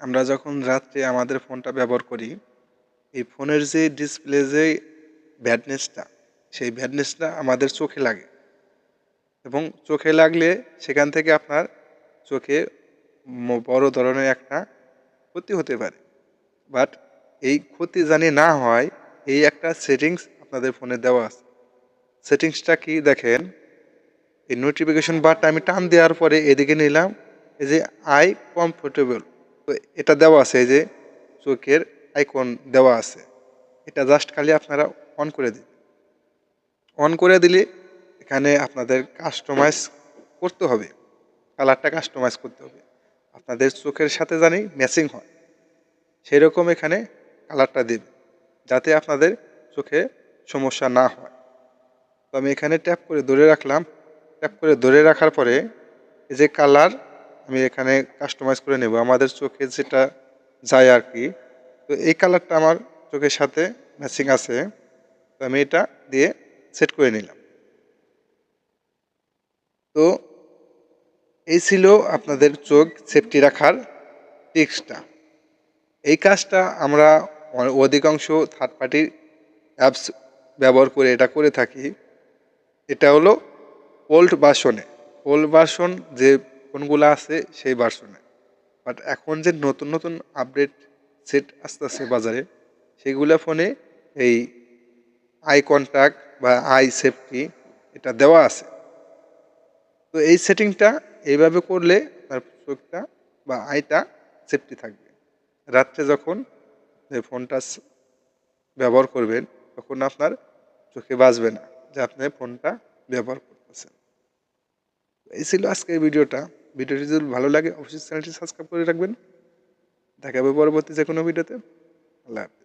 আমরা যখন রাত্রে আমাদের ফোনটা ব্যবহার করি, এই ফোনের যে ডিসপ্লে যে ব্যাডনেসটা সেই ব্যাডনেসটা আমাদের চোখে লাগে। এবং চোখে লাগলে সেখান থেকে আপনার চোখে বড় ধরনের একটা ক্ষতি হতে পারে। বাট এই ক্ষতি জানি না হয়, এই একটা সেটিংস আপনাদের ফোনে দেওয়া আছে। সেটিংসটা কি দেখেন? এই নোটিফিকেশন বারটা আমি টান দেওয়ার পরে এদিকে নিলাম, এই যে আই কমফোর্টেবল তো এটা দেওয়া আছে, এই যে চোখের আইকন দেওয়া আছে। এটা জাস্ট খালি আপনারা অন করে দিন। অন করে দিলে এখানে আপনাদের কাস্টমাইজ করতে হবে। কালারটা কাস্টমাইজ করতে হবে। আপনাদের চোখের সাথে জানি ম্যাচিং হয়। সেই রকম এখানে কালারটা দেবে যাতে আপনাদের চোখে সমস্যা না হয়। তো আমি এখানে ট্যাপ করে ধরে রাখলাম। ট্যাপ করে ধরে রাখার পরে এই যে কালার আমি এখানে কাস্টমাইজ করে নেব। আমাদের চোখে যেটা যায় আর কি তো এই কালারটা আমার চোখের সাথে ম্যাচিং আছে। তো আমি এটা দিয়ে সেট করে নিলাম। তো এই ছিল আপনাদের চোখ সেফটি রাখার টিক্সটা এই কাজটা আমরা অধিকাংশ থার্ড পার্টি অ্যাপস ব্যবহার করে এটা করে থাকি। এটা হলো ওল্ড বাসনে ওল্ড বাসন যে ফোনগুলো আছে সেই ভার্সনে বাট এখন যে নতুন নতুন আপডেট সেট আসতেছে বাজারে, সেগুলো ফোনে এই আই কন্ট্যাক্ট বা আই সেফটি এটা দেওয়া আছে। তো এই সেটিংটা এইভাবে করলে আপনার চোখটা বা আইটা সেফটি থাকবে। রাত্রে যখন ফোনটা ব্যবহার করবেন, তখন আপনার চোখে বাজবে না যে আপনি ফোনটা ব্যবহার করতেছেন। এই ছিল আজকের ভিডিওটা ভিডিওটি যদি ভালো লাগে, অবশ্যই চ্যানেলটি সাবস্ক্রাইব করে রাখবেন। দেখা হবে পরবর্তী যে কোনো ভিডিওতে। আল্লাহ হাফিজ।